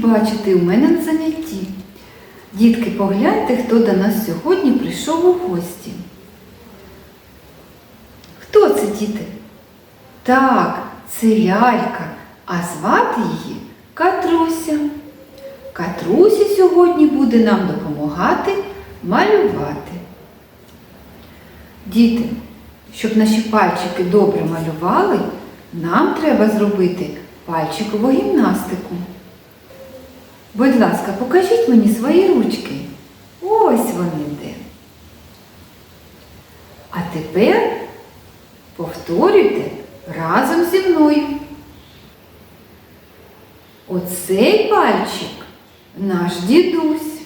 бачити у мене на занятті. Дітки, погляньте, хто до нас сьогодні прийшов у гості. Хто це, діти? Так, це лялька, а звати її Катруся. Катруся сьогодні буде нам допомагати малювати. Діти, щоб наші пальчики добре малювали, нам треба зробити пальчикову гімнастику. Будь ласка, покажіть мені свої ручки. Ось вони де. А тепер повторюйте разом зі мною. Оцей пальчик наш дідусь,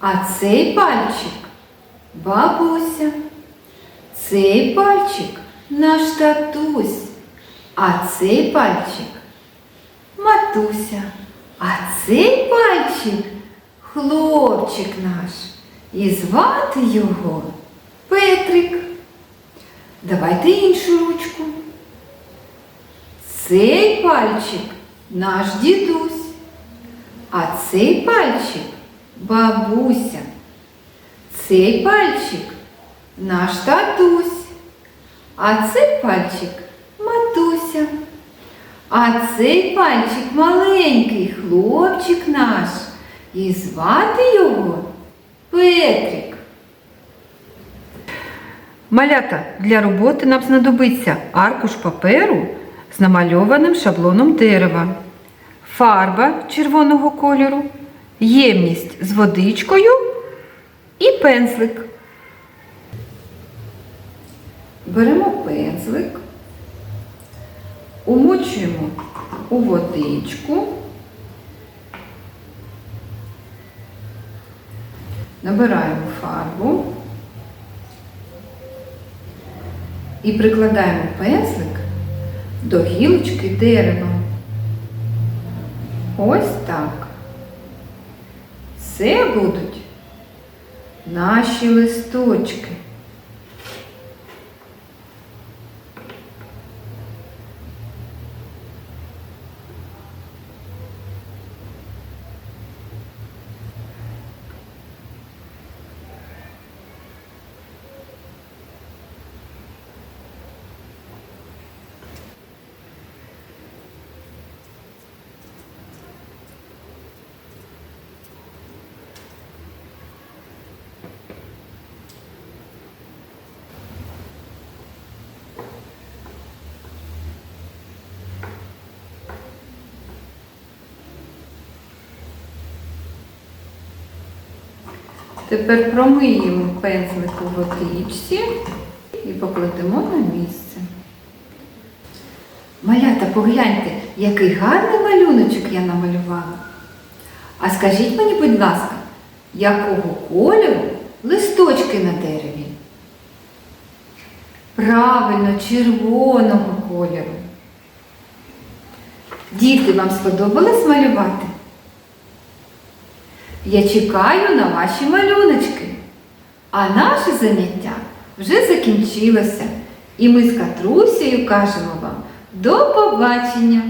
а цей пальчик бабуся. Цей пальчик наш татусь, а цей пальчик матуся, а цей пальчик хлопчик наш. І звати його Петрик. Давайте іншу ручку. Цей пальчик наш дідусь, а цей пальчик бабуся. Цей пальчик наш татусь, а цей пальчик. А цей пальчик маленький хлопчик наш. І звати його Петрик. Малята для роботи нам знадобиться аркуш паперу з намальованим шаблоном дерева, фарба червоного кольору, ємність з водичкою і пензлик. Беремо пензлик, умочуємо у водичку, набираємо фарбу і прикладаємо пензлик до гілочки дерева. Ось так. Це будуть наші листочки. Тепер промиємо пензлик у водичці і покладемо на місце. Малята, погляньте, який гарний малюночок я намалювала. А скажіть мені, будь ласка, якого кольору листочки на дереві? Правильно, червоного кольору. Діти, вам сподобалось малювати? Я чекаю на ваші малюночки. А наше заняття вже закінчилося. І ми з Катрусею кажемо вам до побачення!